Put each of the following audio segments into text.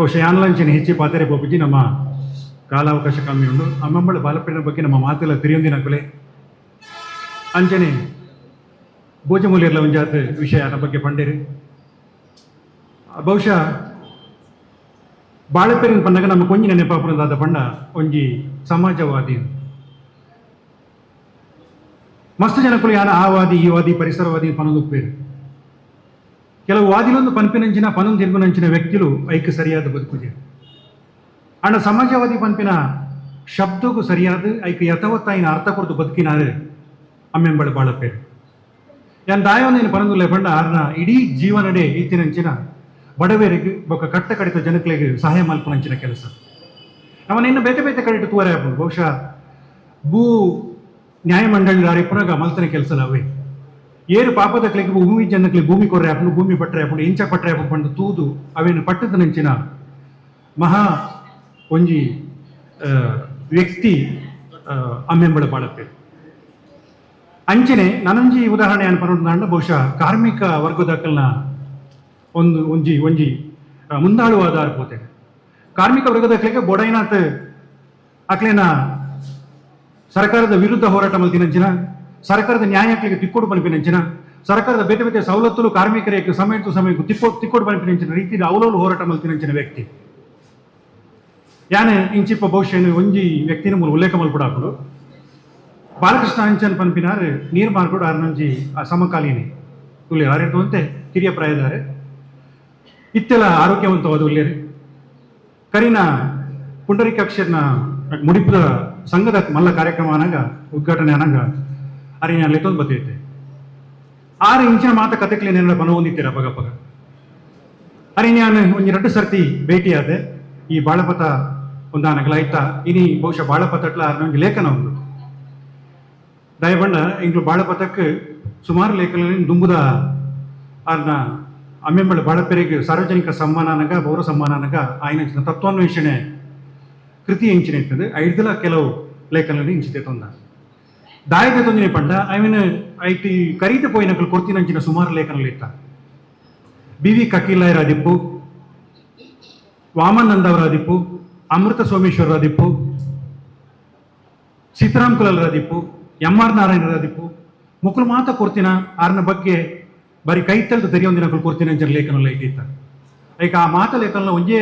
ಬಹುಶಃ ಯಾನ್ಲಂಚಿನ ಹೆಚ್ಚಿ ಪಾತ್ರೆ ಬಾಬುಜಿ ನಮ್ಮ ಕಾಲಾವಕಾಶ ಕಮ್ಮಿ ಉಂಡು ಅಮ್ಮಂಬಳ ಬಾಲಪೀಠದ ಬಗ್ಗೆ ನಮ್ಮ ಮಾತೆಲ್ಲ ತಿರಿಯೊಂದಿನ ಕೊಲೆ. ಅಂಚನೆ ಭೋಜಮೂಲ್ಯರ್ಲ ಒಂಜಾತ ವಿಷಯ ನಮ್ಮ ಬಗ್ಗೆ ಪಂಡೇರಿ. ಬಹುಶಃ ಬಾಳಪೇರಿನ ಪಂಡಗ ನಮ್ಮ ಕೊಂಜಿ ನೆನಪಾಪುರದಾದ ಪಂಡ ಒಂಜಿ ಸಮಾಜವಾದಿ. ಮಸ್ತ್ ಜನಕುಲು ಯಾನ ಆ ವಾದಿ ಈ ವಾದಿ, ಪರಿಸರವಾದಿ ಪನೊಂದು ಕೆಲವು ವಾದಿಲೊಂದು ಪನ್ಪಿನಂಚಿನ, ಪನೊಂದು ತಿರುಗುನಂಚಿನ ವ್ಯಕ್ತಿಲು ಐಕ್ ಸರಿಯಾದ ಬದುಕುಜೆ ಅಣ್ಣ ಸಮಾಜವಾದಿ ಪನ್ಪಿನ ಶಬ್ದಕ್ಕೂ ಸರಿಯಾದ ಐಕ್ ಯಥವತ್ತಾಯಿನ ಅರ್ಥ ಕೊಡ್ತು ಬದುಕಿನಾರೆ ಅಮ್ಮೆಂಬಳ ಬಾಳಪೇರು ಯಾನ್ ದಾಯವನ್ನೇನು ಪನೊಂದುಲ್ಲ ಪಂಡ ಆರ್ನ ಇಡೀ ಜೀವನಡೆ ಇತ್ತಿನಂಚಿನ ಬಡವೇರಿಗೆ ಬೊಕ್ಕ ಕಟ್ಟ ಕಡಿತ ಜನಗಳಿಗೆ ಸಹಾಯ ಮಲ್ಪನಂಚಿನ ಕೆಲಸ. ಅವನಿನ್ನು ಬೇತೆ ಬೇತೆ ಕಡಿತ ತೂವರೆ ಆಪುಂಡು ಬಹುಶಃ ಭೂ ನ್ಯಾಯಮಂಡಳಿ ದಾರಿ ಪುನಗ ಮಲ್ತನ ಕೆಲಸ ಅವೇ ಏರು ಪಾಪದಕ್ಲಿಗೆ ಭೂಮಿ ಜನಕ್ಕೆ ಭೂಮಿ ಕೊರ್ರೆ ಹಾಕೊಂಡು ಭೂಮಿ ಪಟ್ಟರೆ ಹಾಕೊಂಡು ಇಂಚ ಪಟ್ಟರೆ ಹಾಕೊಂಡು ತೂದು, ಅವೇನು ಪಟ್ಟದ ನಂಚಿನ ಮಹಾ ಒಂಜಿ ವ್ಯಕ್ತಿ ಅಮ್ಮೆಂಬಳ ಬಾಳಪ್ಪೆ. ಅಂಚನೆ ನನಂಜಿ ಉದಾಹರಣೆ ಅನ್ಪನೋಡ್ ಬಹುಶಃ ಕಾರ್ಮಿಕ ವರ್ಗದಕ್ಕಲ್ನ ಒಂದು, ಒಂಜಿ ಒಂಜಿ ಮುಂದಾಳುವಾದ ಪೋತೆ ಕಾರ್ಮಿಕ ವರ್ಗದಕ್ಲಿಗೆ ಬೊಡೈನಾತ್ ಅಕ್ಲೇನ ಸರ್ಕಾರದ ವಿರುದ್ಧ ಹೋರಾಟ ಮಲ್ತಿನಂಚಿನ ಸರ್ಕಾರದ ನ್ಯಾಯಕ್ಕೆ ತಿಕ್ಕೋಡು ಪನಿಪಿನಂಚಿನ ಸರ್ಕಾರದ ಬೇತೆ ಬೇತೆ ಸವಲತ್ತುಲು ಕಾರ್ಮಿಕರಿಗೆ ಸಮಯಕ್ಕೂ ಸಮಯಕ್ಕೂ ತಿಕ್ಕೋ, ತಿಕ್ಕೋಡು ಪನಿಪಿನಂಚಿನ ರೀತಿಯಲ್ಲಿ ಅವಲೋಲು ಹೋರಾಟ ಮಲ್ತಿನಂಚಿನ ವ್ಯಕ್ತಿ. ಯಾನೆ ಇಂಚಿಪ್ಪ ಬಹುಶಃ ಒಂಜಿ ವ್ಯಕ್ತಿನ ಮೂಲ ಉಲ್ಲೇಖ ಮಲ್ಪಡಾಕುಡು ಬಾಲಕೃಷ್ಣ ಅಂಚನ್ ಪನ್ಪಿನಾರ್ ನೀರು ಮಾರ್ಕೊಡು ಆರ್ನಂಜಿ ಸಮಕಾಲೀನಿ. ತುಲಿ ಆರೇಟು ಅಂತೆ ಕಿರಿಯ ಪ್ರಾಯದಾರೆ. ಇತ್ತೆಲ್ಲ ಆರೋಗ್ಯವಂತವಾದ ಉಲ್ಲೇರಿ. ಕರಿನ ಪುಂಡರೀಕಾಕ್ಷರ್ನ ಮುಡಿಪದ ಸಂಘದ ಮಲ್ಲ ಕಾರ್ಯಕ್ರಮ ಅನಂಗ ಉದ್ಘಾಟನೆ ಅನಾಗ ಅರಿನ ತಂದು ಬತ್ತೈತೆ ಆರು ಇಂಚಿನ ಮಾತ ಕತೆಕ್ಲೇನೆಲ್ಲ ಬನ ಹೊಂದಿತ್ತೀರ ಪಗ ಪಗ. ಅರೆ ನಾನು ಒಂದು ಎರಡು ಸರ್ತಿ ಭೇಟಿಯಾದೆ ಈ ಬಾಳಪತ ಒಂದಾನಗಲಾಯ್ತ ಇನಿ ಬಹುಶಃ ಬಾಳಪತಟ್ಲ ನನಗೆ ಲೇಖನ ಒಂದು ದಯಬಂಡ ಇಂಗ್ಲು ಬಾಳಪತಕ್ಕೆ ಸುಮಾರು ಲೇಖನ ದುಂಬುದ ಆರ್ನ ಅಮ್ಮೆಂಬಳ ಬಾಳಪೆರಿಗೆ ಸಾರ್ವಜನಿಕ ಸಮ್ಮಾನನಗ ಪೌರ ಸಮ್ಮಾನನಗ ಆಯ್ನ ತತ್ವಾನ್ವೇಷಣೆ ಕೃತಿ ಇಂಚಿನ ಇರ್ತದೆ. ಐದಲ ಕೆಲವು ಲೇಖನಲ್ಲಿ ಇಂಚಿತೆ ತೊಂದ. ಪಂಡ ಐವಿನ ಐಟಿ ಕರೀತ ಪೋಯಿನಕಲ್ ಕೊಡ್ತೀನಂಚಿನ ಸುಮಾರು ಲೇಖನಗಳು ಇತ್ತ. ಬಿ ವಿ ಕಕೀಲಾಯರ ದಿಪ್ಪು ವಾಮನಂದ ಅವರ ದಿಪ್ಪು, ಅಮೃತ ಸೋಮೇಶ್ವರರ ದಿಪ್ಪು, ಸೀತಾರಾಮ್ ಕುಲಲ್ರ ದಿಪ್ಪು, ಎಂ ಆರ್ ನಾರಾಯಣರ ದಿಪ್ಪು. ಮುಕ್ಕಳು ಮಾತ ಕೊಡ್ತೀನ, ಆರ್ನ ಬಗ್ಗೆ ಬರೀ ಕೈ ತೆಲ್ದು ತೆರಿಯೊಂದಿನ ಕೊಡ್ತೀನಿ ಅಂತ ಲೇಖನ ಇಟ್ಟಿತ್ತ ಐಕ ಆ ಮಾತ ಲೇಖನ ಒಂಜೇ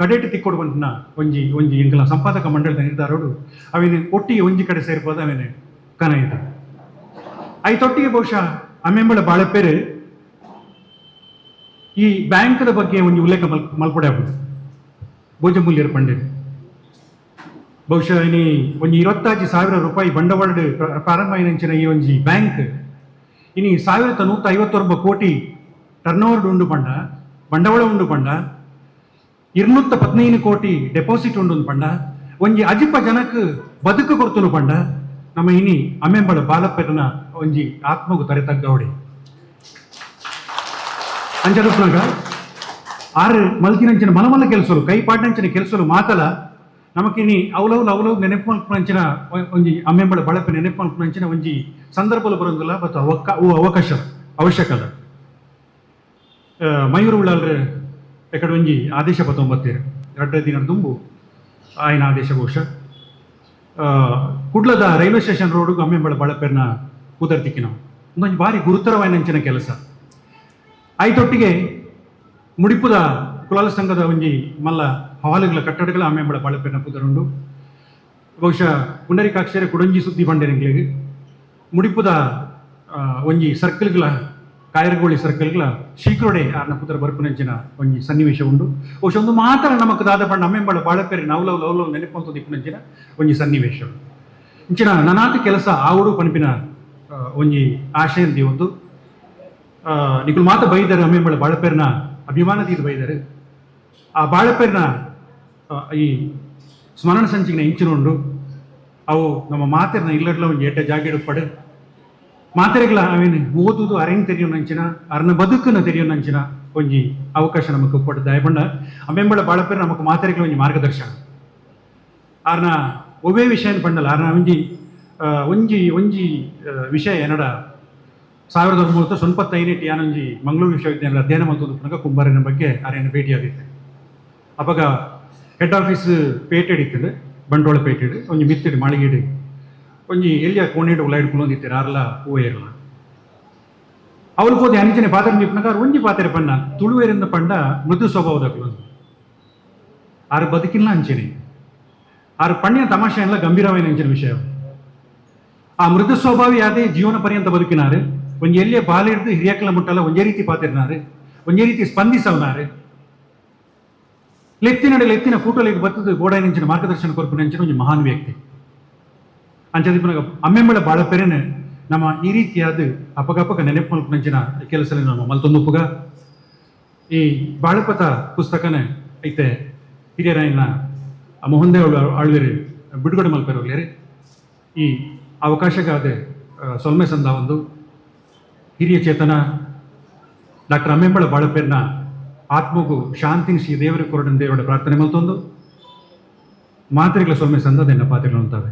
ಕಡೆಟ್ ತಿಕ್ಕೊಡು ಬಂಟನ ಒಂಜಿ ಒಂಜಿ ಎಂಕಲ ಸಂಪಾದಕ ಮಂಡಳದ ನಿರ್ಧಾರೋಡು ಅವಿನ ಒಟ್ಟಿಗೆ ಒಂಜಿ ಕಡೆ ಸೇರ್ಬೋದು, ಅವೇನೆ ಕನ ಇದ್ದ ಐತೊಟ್ಟಿಗೆ ಬಹುಶಃ ಅಮ್ಮೆಂಬಳ ಬಾಳೆಪೇರು ಈ ಬ್ಯಾಂಕ್ದ ಬಗ್ಗೆ ಒಂದು ಉಲ್ಲೇಖ ಮಲ್, ಮಲ್ಪಡೆ ಆಗ್ಬೋದು ಭೋಜಮೂಲ್ಯರ ಪಂಡೆ ಬಹುಶಃ ಇನಿ ಒಂಜಿ ಇರವತ್ತಾಜಿ ಸಾವಿರ ರೂಪಾಯಿ ಬಂಡವಾಳ ಪ್ರ- ಪ್ರಾರಂಭ ಆಯ್ನಂಚಿನ ಈ ಒಂಜಿ ಬ್ಯಾಂಕ್, ಇನಿ ಸಾವಿರದ ನೂತ ಐವತ್ತೊಂಬ ಕೋಟಿ ಟರ್ನ್ ಓವರ್ ಉಂಡು ಪಂಡ, ಬಂಡವಾಳ ಉಂಡು ಪಂಡ, ಇರ್ನೂತ್ತ ಪದಿನೈದು ಕೋಟಿ ಡೆಪಾಸಿಟ್ ಉಂಡು ಪಂಡ ಒಂಜಿ ಅಜಿಪ ಜನಕ್ ಬದುಕು ಕೊಡ್ತನು ಪಂಡ ನಮ್ಮ ಇನಿ ಅಮ್ಮೆಂಬಳ ಬಾಲಪ್ಪನ ಒಂಜಿ ಆತ್ಮಗು ತರೆ ತಗ್ಗವಡೆ ಅಂಚನಪ್ಪನಾಗ ಆರು ಮಲ್ಕಿನಂಚಿನ ಮಲಮಲ್ಲ ಕೆಲಸಲು ಕೈ ಪಾಟಂಚಿನ ಕೆಲಸಲು ಮಾತಲ ನಮಕಿನಿ ಅವಲವ್ಲು ಅವಲವ್ ನೆನಪು ಮಲ್ಪನಂಚಿನ ಒಂಜಿ ಅಮ್ಮೆಂಬಳ ಬಳಪ ನೆನಪು ಮಲ್ಪನಂಚಿನ ಒಂಜಿ ಸಂದರ್ಭಲು ಬರೋದಿಲ್ಲ ಮತ್ತು ಅವಕ ಅವು ಅವಕಾಶ ಅವಶ್ಯಕದ ಮಯೂರು ಉಳ್ಳಾಲ್ರೆ ಎಕಡೆ ಒಂಜಿ ಆದೇಶ ಬತ್ತೊಂಬತ್ತೇರು ಎರಡನೇ ದಿನ ತುಂಬು ಆಯ್ನ ಆದೇಶ ಆ, ಕುಡ್ಲದ ರೈಲ್ವೆ ಸ್ಟೇಷನ್ ರೋಡ್ ಅಮ್ಮೆಂಬಳ ಬಳಪೇರ್ನ ಕೂತರ್ತಿಕ್ಕಿ ನಾವು. ಒಂದೊಂದು ಭಾರಿ ಗುರುತರವಾಯಿನಂಚಿನ ಕೆಲಸ. ಐತೊಟ್ಟಿಗೆ ಮುಡಿಪುದ ಕುಲಾಲ ಸಂಘದ ಒಂಜಿ ಮಲ್ಲ ಹಾಲುಗಳ ಕಟ್ಟಡಗಳ ಅಮ್ಮೆಂಬಳ ಬಳಪೇರ್ನ ಕೂತರುಂಡು. ಬಹುಶಃ ಪುಂಡರಿಕಾಕ್ಷರ ಕುಡಂಜಿ ಸುದ್ದಿ ಬಂಡೆನಿಗಳಿಗೆ ಮುಡಿಪುದ ಒಂಜಿ ಸರ್ಕಲ್ಗಳ ಕಾಯರಗೋಳಿ ಸರ್ಕಲ್ಗಳ ಶೀಕ್ರೋಡೆ ಆರ್ನ ಪುತ್ರ ಬರ್ಪುನಂಚಿನ ಒಂಜಿ ಸನ್ನಿವೇಶ ಉಂಡು ಒಂದು ಮಾತ್ರ ನಮಕ್ ದಾದ ಬಣ್ಣ ಅಮ್ಮೆಂಬಳ ಬಾಳಪೆರಿ ನವಲವ್ ಲವ್ಲವ್ ನೆನಪಂತ ದಿಕ್ಕಿನಂಚಿನ ಒಂಜಿ ಸನ್ನಿವೇಶ ಇಂಚಿನ ನನಾತ ಕೆಲಸ ಆವುಡು ಒಂದು ಒಂಜಿ ಆಶಯಂದಿ ಒಂದು. ಮಾತ್ರ ಮಾತ ಬೈದರೆ ಅಮ್ಮೆಂಬಳ ಅಭಿಮಾನ ಅಭಿಮಾನದಿಂದ ಬೈದಾರೆ. ಆ ಬಾಳಪೇರಿನ ಈ ಸ್ಮರಣ ಸಂಚಿನ ಇಂಚಿನುಂಡು ಅವು ನಮ್ಮ ಮಾತೆರ್ನ ಇಲ್ಲಡ್ಲ ಒಂದು ಏಟ ಜಾಗಿಡು ಪಡೆ. ಮಾತೆರೆಗಳ ಅವೇನು ಓದುದು ಅರೆಂಗ್ ತೆರೆಯೋನಂಚಿನ ಅರ್ನ ಬದುಕನ್ನ ತೆರೆಯೋನಂಚಿನ ಒಂಜಿ ಅವಕಾಶ ನಮಕ್ ಕೊಟ್ಟ ದಯಪಂಡ ಅಮ್ಮೆಂಬಳ ಬಾಳಪೇರ್ ನಮಕ್ ಮಾತೆರೆಗಳ ಒಂಜಿ ಮಾರ್ಗದರ್ಶನ. ಆರ್ನ ಒವೇ ವಿಷಯ ಪಂಡಲ್ಲ ಆರ್ನ ಒಂಜಿ ಒಂಜಿ ಒಂಜಿ ವಿಷಯ ಏನಡ, ಸಾವಿರದ ಒಂಬೈನೂರ ಸೊನ್ಪತ್ತೈದನೇ ಯಾನೊಂಜಿ ಮಂಗಳೂರು ವಿಶ್ವವಿದ್ಯಾಲಯ ಅಧ್ಯಯನ ಪುನಕ ಕುಂಬಾರಿನ ಬಗ್ಗೆ ಅರೇನು ಭೇಟಿಯಾಗಿದ್ದೆ ಅವಾಗ ಹೆಡ್ ಆಫೀಸ್ ಪೇಟೆಡಿತ್ತು ಬಂಡವಾಳ ಪೇಟೆಡ್, ಒಂಜಿ ಮಿತ್ತಿಡು, ಮಾಳಿಗೆಡು. కొంచెం వెళ్ళి ఆ కోనేటి ఉలాయిడుకులో తిరార్ల పోయేరలా ಅವಳಿಗೆ ಹೋದ ಅಂಚನೆ ಪಾತ್ರೆ ನಿಪ್ಪಿನಾಗ ಒಂಜಿ ಪಾತ್ರೆ ಪಣ್ಣ ತುಳುವೇರಿಂದ ಪಂಡ ಮೃದು ಸ್ವಭಾವದಕ್ಕೊಂದು ಆರು ಬದುಕಿಲ್ಲ ಅಂಚನೆ ಆರು ಪಣ್ಯ ತಮಾಷೆ ಎಲ್ಲ ಗಂಭೀರವಾದ ಅಂಚಿನ ವಿಷಯ ಆ ಮೃದು ಸ್ವಭಾವ ಯಾವ್ದೇ ಜೀವನ ಪರ್ಯಂತ ಬದುಕಿನಾರು ಒಂಜಿ ಎಲ್ಲಿಯ ಬಾಲಿಡ್ದು ಹಿರಿಯಕ್ಕಲ ಮುಟ್ಟಲ್ಲ ಒಂದೇ ರೀತಿ ಪಾತಿರ್ನಾರು ಒಂದೇ ರೀತಿ ಸ್ಪಂದಿಸವನಾರು ಲೆತ್ತಿನಡೆ ಲೆತ್ತಿನ ಫೋಟೋಲಿಗೆ ಬರ್ತದೆ ಗೋಡ ನೆಂಚಿನ ಮಾರ್ಗದರ್ಶನ ಕೊರ್ಪು ನೆಂಚಿನ ಒಂದು ಮಹಾನ್ ವ್ಯಕ್ತಿ ಅಂಚದಿಪ್ಪನಾಗ ಅಮ್ಮೆಂಬಳ ಬಾಳ ನಮ್ಮ ಈ ರೀತಿಯಾದ ಅಪಗಪಕ ನೆನಪು ಮಲ್ಪನಂಚಿನ ಕೆಲಸ ನಮ್ಮ ಮಲ್ತೊಂದುಪ್ಪುಗ. ಈ ಬಾಳಪತ ಪುಸ್ತಕನೇ ಐತೆ ಹಿರಿಯರಾಯನ ಮೋಹನ್ದೇವ್ ಆಳ್ವೇರಿ, ಬಿಡುಗಡೆ ಮಲ್ಪೆರೋಗ್ಲೇರಿ ಈ ಅವಕಾಶಗಾದೆ ಸೊಲ್ಮೆ ಸಂದ ಒಂದು ಹಿರಿಯ ಚೇತನ ಡಾಕ್ಟರ್ ಅಮ್ಮೆಂಬಳ ಬಾಳಪೇರ್ನ ಆತ್ಮಗೂ ಶಾಂತಿ ಶ್ರೀ ದೇವರ ಕೊರಡನ್ ದೇವರ ಪ್ರಾರ್ಥನೆ ಮಲ್ತೊಂದು. ಮಾತ್ರೆಗಳ ಸೊಲ್ಮೆ ಸಂದದೆನ್ನ ಪಾತ್ರೆಗಳು ಅಂತವೆ